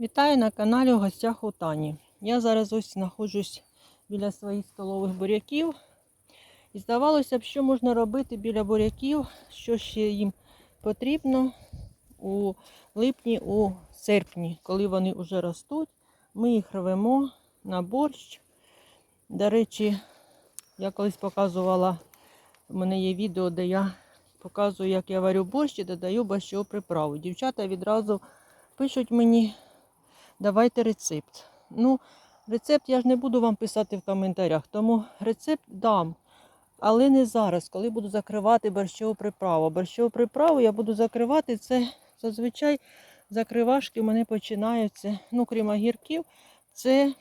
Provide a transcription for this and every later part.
Вітаю на каналі у гостях у Тані. Я зараз ось знаходжусь біля своїх столових буряків. І здавалося б, що можна робити біля буряків, що ще їм потрібно у липні, у серпні, коли вони вже ростуть. Ми їх рвемо на борщ. До речі, я колись показувала, у мене є відео, де я показую, як я варю борщ і додаю борщову приправу. Дівчата відразу пишуть мені, давайте рецепт. Ну, рецепт я ж не буду вам писати в коментарях, тому рецепт дам. Але не зараз, коли буду закривати борщову приправу. Борщову приправу я буду закривати це зазвичай закривашки у мене починаються, ну, крім огірків, це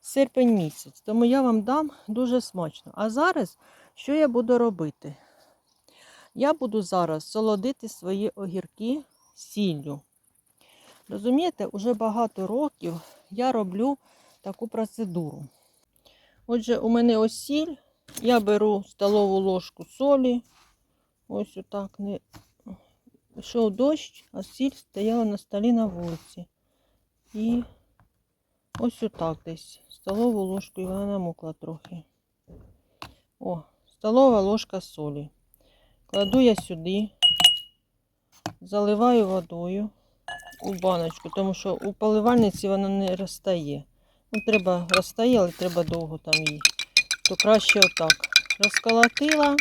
серпень місяць. Тому я вам дам дуже смачно. А зараз що я буду робити? Я буду зараз солодити свої огірки сіллю. Розумієте, уже багато років я роблю таку процедуру. Отже, у мене ось сіль. Я беру столову ложку солі. Ось отак. Не... Йшов дощ, а сіль стояла на столі на вулиці. І ось отак десь. Столову ложку, і вона намокла трохи. О, столова ложка солі. Кладу я сюди, заливаю водою у баночку, тому що у поливальниці вона не розтає. Ну, треба розтає, але треба довго там її. То краще отак. Розколотила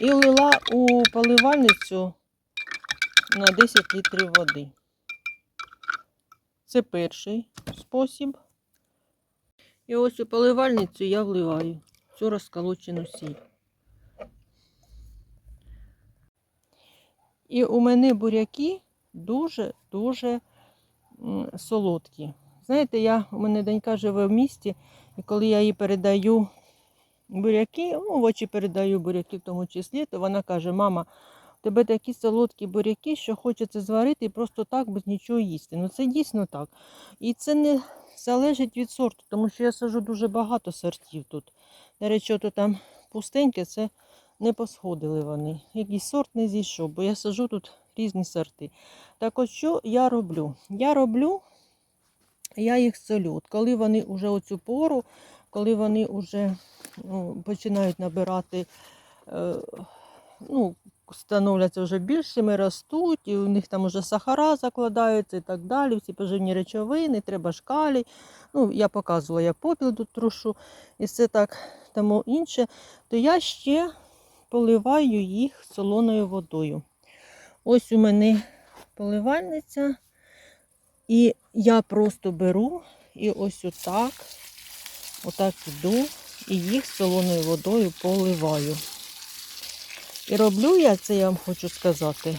і влила у поливальницю на 10 літрів води. Це перший спосіб. І ось у поливальницю я вливаю цю розколочену сіль. І у мене буряки дуже-дуже солодкі. Знаєте, я, у мене донька живе в місті, і коли я їй передаю буряки, ну, в очі передаю буряки в тому числі, то вона каже, мама, у тебе такі солодкі буряки, що хочеться зварити і просто так без нічого їсти. Ну це дійсно так. І це не залежить від сорту, тому що я сажу дуже багато сортів тут. До речі, ото там пустеньке, це не посходили вони. Якийсь сорт не зійшов, бо я сажу тут різні сорти. Так от що я роблю? Я роблю, я їх солю. От коли вони вже оцю пору, коли вони вже ну, починають набирати, е, ну, становляться вже більшими, ростуть, і у них там вже сахара закладаються і так далі, всі поживні речовини, треба шкалі. Ну, я показувала, я попіл тут трушу і все так тому інше, то я ще поливаю їх солоною водою. Ось у мене поливальниця, і я просто беру і ось отак, отак іду і їх солоною водою поливаю. І роблю я це, я вам хочу сказати,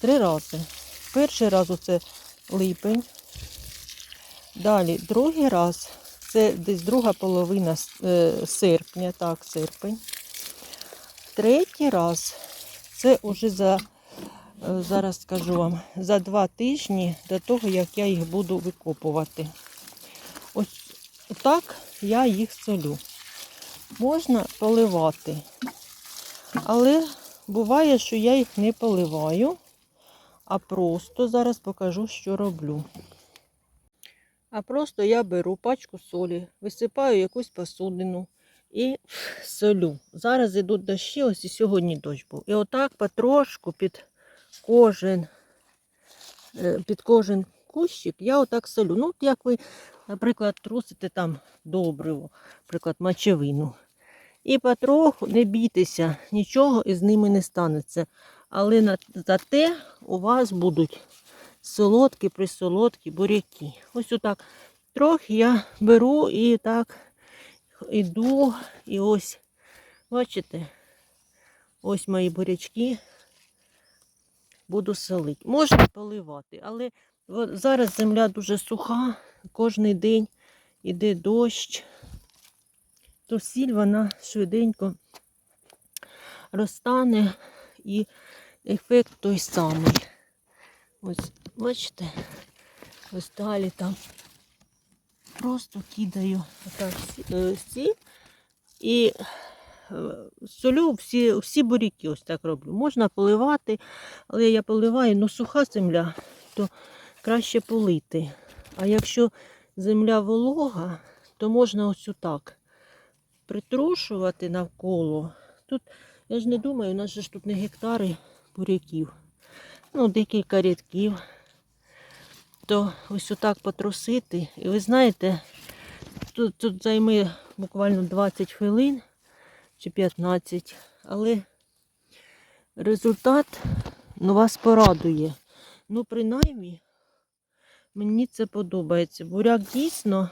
три рази. Перший раз це липень. Далі другий раз це десь друга половина е, серпня, так, серпень. Третій раз це вже за, зараз скажу вам, за два тижні до того, як я їх буду викопувати. Ось так я їх солю. Можна поливати. Але буває, що я їх не поливаю, а просто зараз покажу, що роблю. А просто я беру пачку солі, висипаю якусь посудину і солю. Зараз йдуть дощі, ось і сьогодні дощ був. І отак потрошку під кожен, е, під кожен кущик я отак солю. Ну, як ви, наприклад, трусите там добриво, наприклад, мочевину. І потроху не бійтеся, нічого із ними не станеться. Але на, зате у вас будуть солодкі, присолодкі буряки. Ось отак. Трохи я беру і так іду. І ось, бачите, ось мої бурячки буду солити. Можна поливати, але зараз земля дуже суха, кожен день іде дощ то сіль вона швиденько розтане і ефект той самий. Ось, бачите, ось далі там просто кидаю отак е, сіль і солю всі, всі буряки ось так роблю. Можна поливати, але я поливаю, ну суха земля, то краще полити. А якщо земля волога, то можна ось отак притрушувати навколо. Тут, я ж не думаю, у нас ж тут не гектари буряків. Ну, декілька рядків. То ось отак потрусити. І ви знаєте, тут, тут займе буквально 20 хвилин чи 15, але результат ну, вас порадує. Ну, принаймні, мені це подобається. Буряк дійсно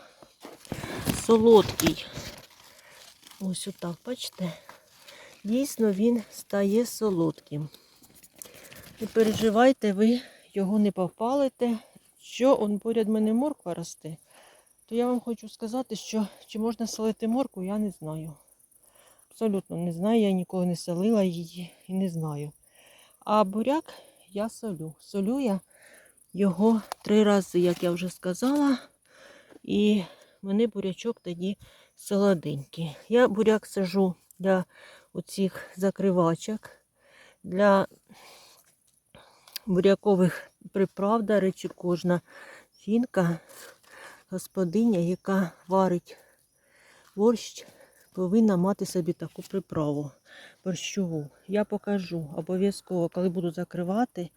солодкий. Ось отак, бачите? Дійсно він стає солодким. Не переживайте, ви його не попалите. Що он поряд мене морква росте, то я вам хочу сказати, що чи можна солити моркву, я не знаю. Абсолютно не знаю, я ніколи не солила її і не знаю. А буряк я солю. Солю я його три рази, як я вже сказала. І мене бурячок тоді солоденький. Я буряк сажу для оцих закривачок, для бурякових приправ, до речі, кожна жінка, господиня, яка варить борщ, повинна мати собі таку приправу борщову. Я покажу обов'язково, коли буду закривати,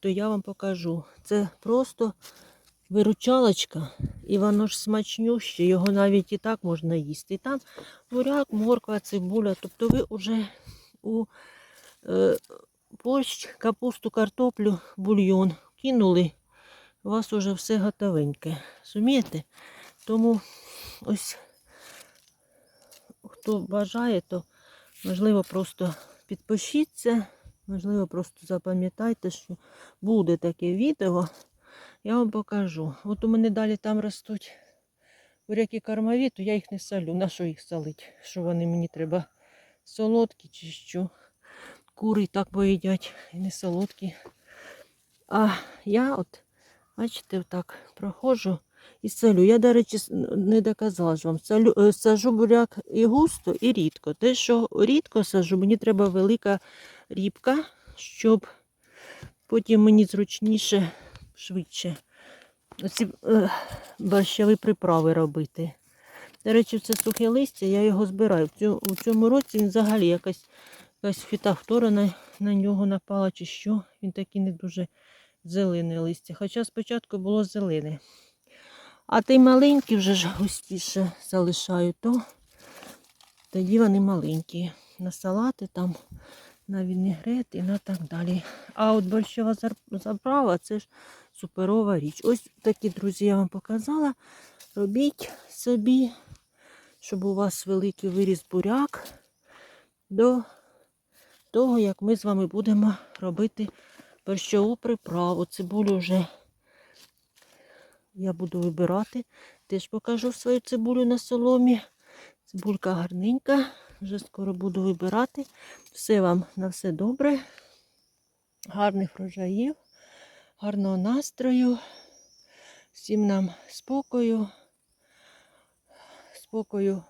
то я вам покажу. Це просто виручалочка, і воно ж смачнюще, його навіть і так можна їсти. Там буряк, морква, цибуля. Тобто ви вже у е, борщ, капусту, картоплю, бульйон кинули, у вас вже все готовеньке. Сумієте? Тому ось хто бажає, то можливо просто підпишіться, можливо, просто запам'ятайте, що буде таке відео. Я вам покажу. От у мене далі там ростуть буряки кормові, то я їх не солю. На що їх солить? Що вони мені треба солодкі чи що? Кури так поїдять і не солодкі. А я от, бачите, отак проходжу і солю. Я, до речі, не доказала ж вам. Солю, е, сажу буряк і густо, і рідко. Те, що рідко сажу, мені треба велика рібка, щоб потім мені зручніше, швидше оці е, борщові приправи робити. До речі, це сухе листя, я його збираю. В цьому, цьому році він взагалі якась, якась фітофтора на, на нього напала чи що. Він такий не дуже зелене листя. Хоча спочатку було зелене. А ті маленькі вже ж густіше залишаю, то тоді вони маленькі. На салати там, на вінегрет і на так далі. А от зар- заправа це ж суперова річ. Ось такі, друзі, я вам показала. Робіть собі, щоб у вас великий виріс буряк до того, як ми з вами будемо робити борщову приправу. Цибулю вже я буду вибирати. Теж покажу свою цибулю на соломі. Цибулька гарненька. Вже скоро буду вибирати. Все вам на все добре. Гарних врожаїв, гарного настрою. Всім нам спокою. Спокою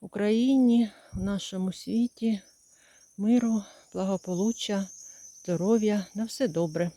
в Україні, в нашому світі, миру, благополуччя, здоров'я. На все добре.